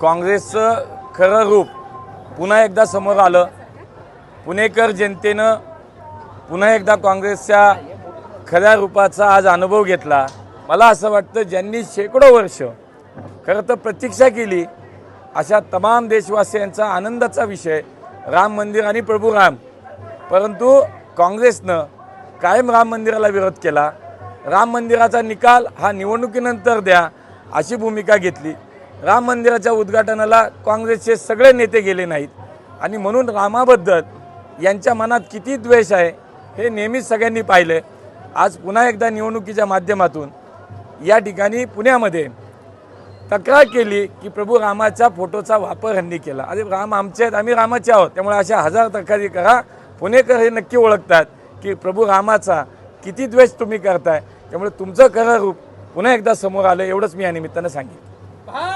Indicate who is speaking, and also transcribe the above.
Speaker 1: काँग्रेसचं खरं रूप पुन्हा एकदा समोर आलं. पुणेकर जनतेनं पुन्हा एकदा काँग्रेसच्या खऱ्या रूपाचा आज अनुभव घेतला. मला असं वाटतं ज्यांनी शेकडो वर्ष खरं तर प्रतीक्षा केली अशा तमाम देशवासियांचा आनंदाचा विषय राम मंदिर आणि प्रभू राम. परंतु काँग्रेसनं कायम राम मंदिराला विरोध केला. राम मंदिराचा निकाल हा निवडणुकीनंतर द्या अशी भूमिका घेतली. राम मंदिराच्या उद्घाटनाला काँग्रेसचे सगळे नेते गेले नाहीत. आणि म्हणून रामाबद्दल यांच्या मनात किती द्वेष आहे हे नेहमीच सगळ्यांनी पाहिले आज पुन्हा एकदा निवडणुकीच्या माध्यमातून या ठिकाणी पुण्यामध्ये तक्रार केली की प्रभू रामाच्या फोटोचा वापर ह्यांनी केला. अरे राम आमचे आहेत आम्ही रामाचे आहोत. त्यामुळे अशा हजार तक्रारी करा. पुणेकर हे नक्की ओळखतात की प्रभू रामाचा किती द्वेष तुम्ही करताय. त्यामुळे तुमचं खरं रूप पुन्हा एकदा समोर आलं एवढंच मी या निमित्तानं सांगितलं